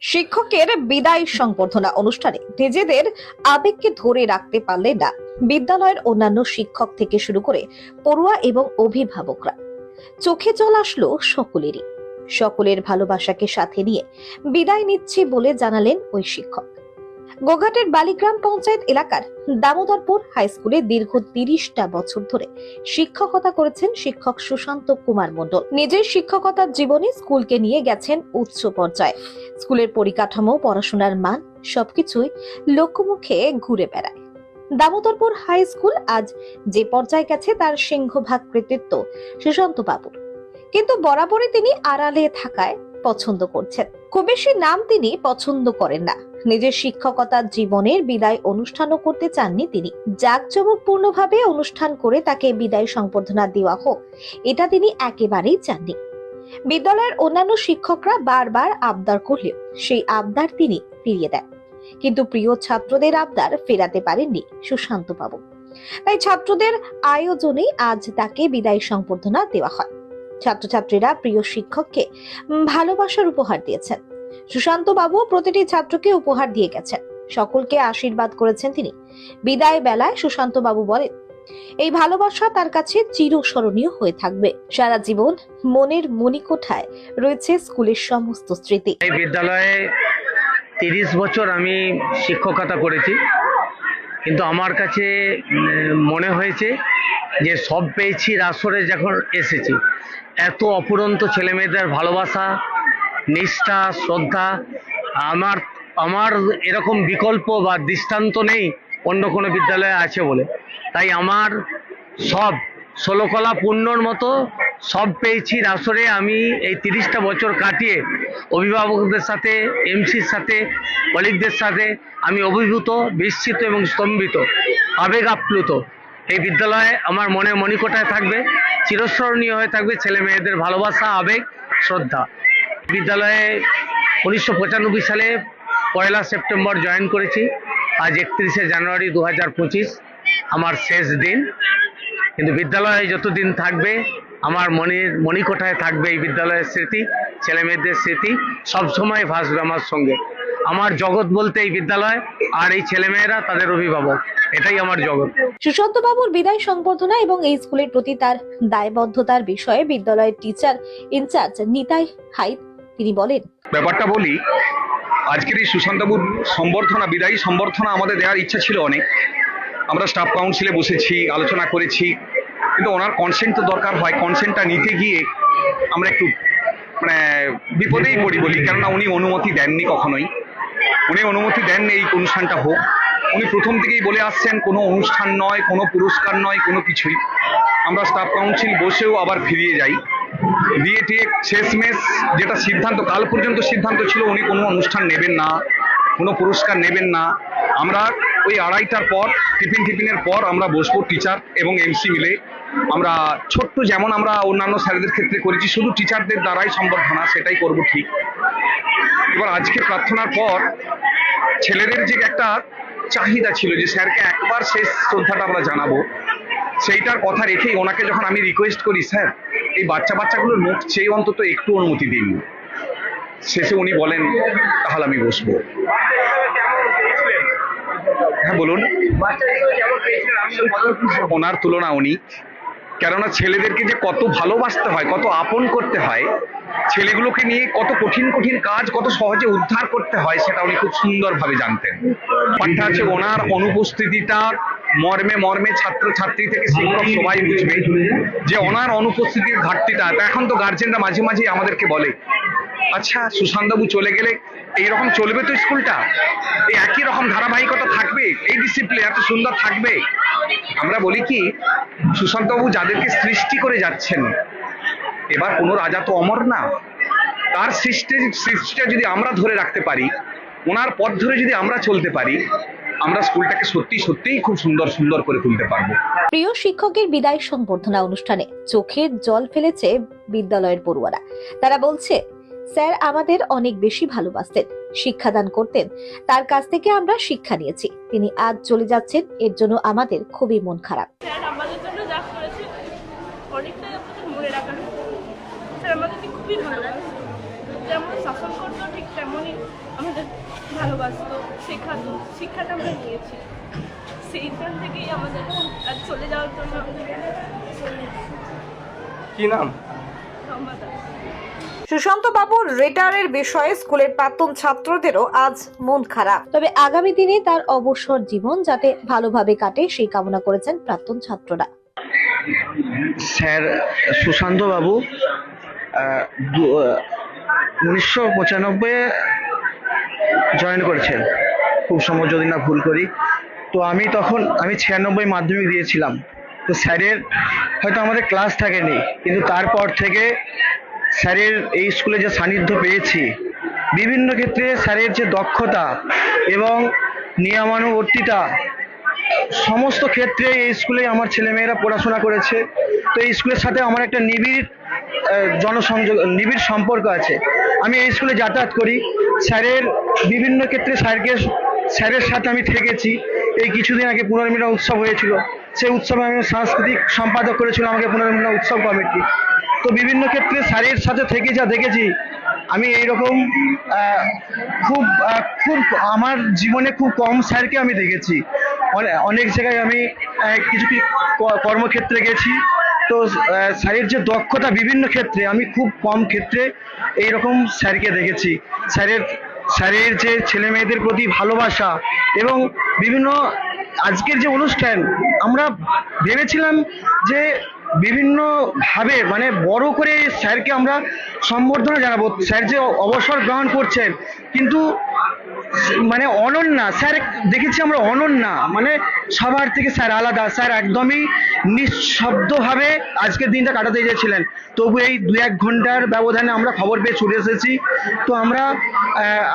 শিক্ষকের বিদায় সংবর্ধনা অনুষ্ঠানে নিজেদের আবেগকে ধরে রাখতে পারলে না বিদ্যালয়ের অন্যান্য শিক্ষক থেকে শুরু করে পড়ুয়া এবং অভিভাবকরা। চোখে জল আসলো সকলেরই। সকলের ভালোবাসাকে সাথে নিয়ে বিদায় নিচ্ছি বলে জানালেন ওই শিক্ষক। গোঘাটের বালিগ্রাম পঞ্চায়েত এলাকার দামোদরপুর হাই স্কুলে দীর্ঘ তিরিশটা বছর ধরে শিক্ষকতা করেছেন শিক্ষক সুশান্ত কুমার মণ্ডল। নিজের শিক্ষকতার জীবনে স্কুলকে নিয়ে গেছেন উচ্চ পর্যায়ে। স্কুলের পরিকাঠামো, পড়াশোনার মান সবকিছুই লোকমুখে ঘুরে বেড়ায়। দামোদরপুর হাই স্কুল আজ যে পর্যায়ে গেছে তার সিংহভাগ কৃতিত্ব সুশান্ত বাবুর। কিন্তু বরাবরই তিনি আড়ালে থাকায় পছন্দ করছেন। খুব বেশি নাম তিনি পছন্দ করেন না। নিজের শিক্ষকতার জীবনের বিদায় অনুষ্ঠানও করতে চাননি তিনি। জাঁকজমকপূর্ণভাবে অনুষ্ঠান করে তাকে বিদায় সংবর্ধনা দেওয়া হোক, এটা তিনি একেবারেই চাননি। বিদ্যালয়ের অন্যান্য শিক্ষকরা বারবার আবদার করলেও সেই আবদার তিনি ফিরিয়ে দেন। কিন্তু প্রিয় ছাত্রদের আবদার ফেরাতে পারেননি সুশান্ত বাবু তাই ছাত্রদের আয়োজনেই আজ তাকে বিদায় সংবর্ধনা দেওয়া হয়। ছাত্রছাত্রীরা প্রিয় শিক্ষককে ভালোবাসার উপহার দিয়েছেন। সুশান্ত বাবু প্রতিটি ছাত্রকে উপহার দিয়ে গেছেন। সকলকে আশীর্বাদ করেছেন তিনি। বিদায় বেলায় সুশান্ত বাবু বলেন, এই ভালোবাসা তার কাছে চিরস্মরণীয় হয়ে থাকবে। সারা জীবন মনের মণিকোঠায় রয়েছে স্কুলের সমস্ত স্মৃতি। এই বিদ্যালয়ে তিরিশ বছর আমি শিক্ষকতা করেছি। কিন্তু আমার কাছে মনে হয়েছে যে সব পেয়েছি রাসরে যখন এসেছি, এত অপুরন্ত ছেলেমেয়েদের ভালোবাসা নিষ্ঠা, শ্রদ্ধা, আমার আমার এরকম বিকল্প বা দৃষ্টান্ত নেই অন্য কোনো বিদ্যালয়ে আছে বলে। তাই আমার সব ষোলকলা পূর্ণর মতো সব পেয়েছি। আসরে আমি এই তিরিশটা বছর কাটিয়ে অভিভাবকদের সাথে, এমসির সাথে, কলিগদের সাথে আমি অভিভূত বিস্মিত এবং স্তম্ভিত আবেগ আপ্লুত এই বিদ্যালয়ে আমার মনে মণিকোটায় থাকবে, চিরস্মরণীয় হয়ে থাকবে। ছেলে মেয়েদের ভালোবাসা, আবেগ, শ্রদ্ধা। বিদ্যালয়ে উনিশশো পঁচানব্বই সালে পয়লা সেপ্টেম্বর জয়েন করেছি। আজ একত্রিশে জানুয়ারি দু হাজার পঁচিশ, আমার শেষ দিন। কিন্তু বিদ্যালয়ে যতদিন থাকবে, আমার মনের মণিকোঠায় থাকবে এই বিদ্যালয়ের স্মৃতি ছেলে মেয়েদের স্মৃতি সবসময় ভাসবে আমার সঙ্গে। আমার জগৎ বলতে এই বিদ্যালয় আর এই ছেলেমেয়েরা তাদের অভিভাবক, এটাই আমার জগৎ। সুশান্ত বাবুর বিদায় সংবর্ধনা এবং এই স্কুলের প্রতি তার দায়বদ্ধতার বিষয়ে বিদ্যালয়ের টিচার ইনচার্জ নিতাই হাইত তিনি বলেন, ব্যাপারটা বলি, আজকের এই সুশান্তবাবুর সম্বর্ধনা, বিদায়ী সম্বর্ধনা আমাদের দেওয়ার ইচ্ছা ছিল অনেক। আমরা স্টাফ কাউন্সিলে বসেছি, আলোচনা করেছি, কিন্তু ওনার কনসেন্ট তো দরকার হয়। কনসেন্টটা নিতে গিয়ে আমরা একটু মানে বিপদেই পড়ি বলি, কেননা উনি অনুমতি দেননি কখনোই। উনি অনুমতি দেননি এই অনুষ্ঠানটা হোক। উনি প্রথম থেকেই বলে আসছেন, কোনো অনুষ্ঠান নয়, কোনো পুরস্কার নয়, কোনো কিছুই। আমরা স্টাফ কাউন্সিল বসেও আবার ফিরিয়ে যাই। টিয়ে শেষমেশ যেটা সিদ্ধান্ত, কাল পর্যন্ত সিদ্ধান্ত ছিল উনি কোনো অনুষ্ঠান নেবেন না, কোনো পুরস্কার নেবেন না। আমরা ওই আড়াইটার পর, টিফিন টিফিনের পর আমরা বসবো টিচার এবং এমসি মিলে। আমরা ছোট্ট যেমন আমরা অন্যান্য স্যারদের ক্ষেত্রে করেছি, শুধু টিচারদের দ্বারাই সম্বর্ধনা সেটাই করব ঠিক। এবার আজকে প্রার্থনার পর ছেলেদের যে একটা চাহিদা ছিল যে স্যারকে একবার শেষ শ্রদ্ধাটা আমরা জানাব, সেইটার কথা রেখেই ওনাকে যখন আমি রিকোয়েস্ট করি, স্যার এই বাচ্চা বাচ্চাগুলোর মুখ চেয়ে অন্তত একটু অনুমতি দিন। শেষে উনি বলেন, তাহলে আমি বসবো। হ্যাঁ বলুন। ওনার তুলনা উনি। কেননা ছেলেদেরকে যে কত ভালোবাসতে হয়, কত আপন করতে হয়, ছেলেগুলোকে নিয়ে কত কঠিন কঠিন কাজ, কত সহজে উদ্ধার করতে হয়, সেটা উনি খুব সুন্দরভাবে জানতেন। পাঠটা আছে ওনার অনুপস্থিতিটা মর্মে মর্মে ছাত্র ছাত্রী থেকে শিক্ষক সবাই বুঝবে যে ওনার অনুপস্থিতির ঘাটতিটা। এখন তো গার্জেনরা মাঝে মাঝে আমাদেরকে বলে। আচ্ছা সুশান্তবাবু চলে গেলে এইরকম চলবে তো স্কুলটা? এই একই রকম ধারাবাহিকতা থাকবে? এই ডিসিপ্লিন এত সুন্দর থাকবে? আমরা বলি কি, সুশান্তবাবু যাদেরকে সৃষ্টি করে যাচ্ছেন, এবার কোনো রাজা তো অমর না। তার সৃষ্টি, সৃষ্টিটা যদি আমরা ধরে রাখতে পারি, ওনার পথ ধরে যদি আমরা চলতে পারি আমরা স্কুলটাকে সত্যি সত্যিই খুব সুন্দর সুন্দর করে তুলতে পারব। প্রিয় শিক্ষকের বিদায় সংবর্ধনা অনুষ্ঠানে চোখের জল ফেলেছে বিদ্যালয়ের পড়ুয়ারা। তারা বলছে স্যার আমাদের অনেক বেশি ভালোবাসতেন শিক্ষাদান করতেন তার কাছ থেকে আমরা শিক্ষা নিয়েছি। তিনি আজ চলে যাচ্ছেন এর জন্য আমাদের খুবই মন খারাপ। স্যার আমাদের জন্য যা করেছে অনেকটাই আমাদের মনে রাখার স্যার আমাদেরকে খুবই ভালোবাসতো যেমন শাসন করতো ঠিক তেমনই আমাদের ভালোবাসতো শেখাতো শিক্ষাটা আমরা নিয়েছি। সেইখান থেকেই আমাদের চলে যাওয়ার জন্য আমাদের কি নাম? সুশান্ত বাবুর রিটায়ারের বিষয়ে স্কুলের প্রাক্তন ছাত্রদেরও আজ মন খারাপ। তবে আগামী দিনে তার অবসর জীবন যাতে ভালোভাবে কাটে সেই কামনা করেছেন প্রাক্তন ছাত্ররা। স্যার সুশান্ত বাবু উনিশশো পঁচানব্বই জয়েন করেছেন। খুব সম্ভব যদি না ভুল করি। তো আমি তখন, আমি ছিয়ানব্বই মাধ্যমিক দিয়েছিলাম। তো স্যারের, হয়তো আমাদের ক্লাস থাকেনি, কিন্তু তারপর থেকে স্যারের এই স্কুলে যে সান্নিধ্য পেয়েছি, বিভিন্ন ক্ষেত্রে স্যারের যে দক্ষতা এবং নিয়মানুবর্তিতা, সমস্ত ক্ষেত্রে এই স্কুলে আমার ছেলেমেয়েরা পড়াশোনা করেছে। তো এই স্কুলের সাথে আমার একটা নিবিড় জনসংযোগ, নিবিড় সম্পর্ক আছে। আমি এই স্কুলে যাতায়াত করি। স্যারের বিভিন্ন ক্ষেত্রে স্যারকে, স্যারের সাথে আমি থেকেছি। এই কিছুদিন আগে পুনর্মিলন উৎসব হয়েছিল। সেই উৎসবে আমি সাংস্কৃতিক সম্পাদক করেছিলাম আমাকে পুনর্মিলন উৎসব কমিটি। তো বিভিন্ন ক্ষেত্রে স্যারের সাথে থেকে যা দেখেছি, আমি এইরকম খুব খুব আমার জীবনে খুব কম স্যারকে আমি দেখেছি। অনে- অনেক জায়গায় আমি কিছু কর্মক্ষেত্রে গেছি। তো স্যারের যে দক্ষতা বিভিন্ন ক্ষেত্রে, আমি খুব কম ক্ষেত্রে এইরকম স্যারকে দেখেছি। স্যারের স্যারের যে ছেলে মেয়েদের প্রতি ভালোবাসা এবং বিভিন্ন আজকের যে অনুষ্ঠান, আমরা ভেবেছিলাম যে বিভিন্ন ভাবে মানে বড় করে স্যারকে আমরা সম্বর্ধনা জানাব। স্যার যে অবসর গ্রহণ করছেন, কিন্তু মানে অনন্যা, স্যার দেখেছি আমরা অনন্যা মানে সবার থেকে স্যার আলাদা, স্যার একদমই নিঃশব্দভাবে আজকের দিনটা কাটাতে চেয়েছিলেন তবু এই দু এক ঘণ্টার ব্যবধানে আমরা খবর পেয়ে ছুটে এসেছি। তো আমরা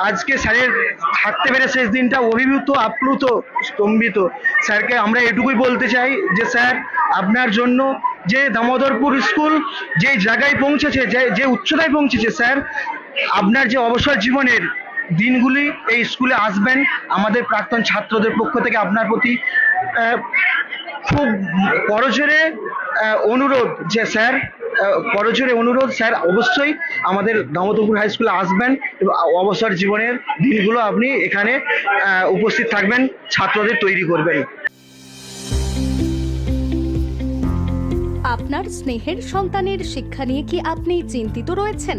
আজকে স্যারের থাকতে পেরে শেষ দিনটা অভিভূত, আপ্লুত, স্তম্ভিত। স্যারকে আমরা এটুকুই বলতে চাই যে, স্যার, আপনার জন্য যে দামোদরপুর স্কুল যে জায়গায় পৌঁছেছে, যে যে উচ্চতায় পৌঁছেছে, স্যার, আপনার যে অবসর জীবনের দিনগুলি এই স্কুলে আসবেন। আমাদের প্রাক্তন ছাত্রদের পক্ষ থেকে আপনার প্রতি খুব করজোরে অনুরোধ যে স্যার করজোরে অনুরোধ, স্যার, অবশ্যই আমাদের দামোদরপুর হাই স্কুলে আসবেন এবং অবসর জীবনের দিনগুলো আপনি এখানে উপস্থিত থাকবেন, ছাত্রদের তৈরি করবেন। আপনার স্নেহের সন্তানের শিক্ষা নিয়ে কি আপনি চিন্তিত রয়েছেন?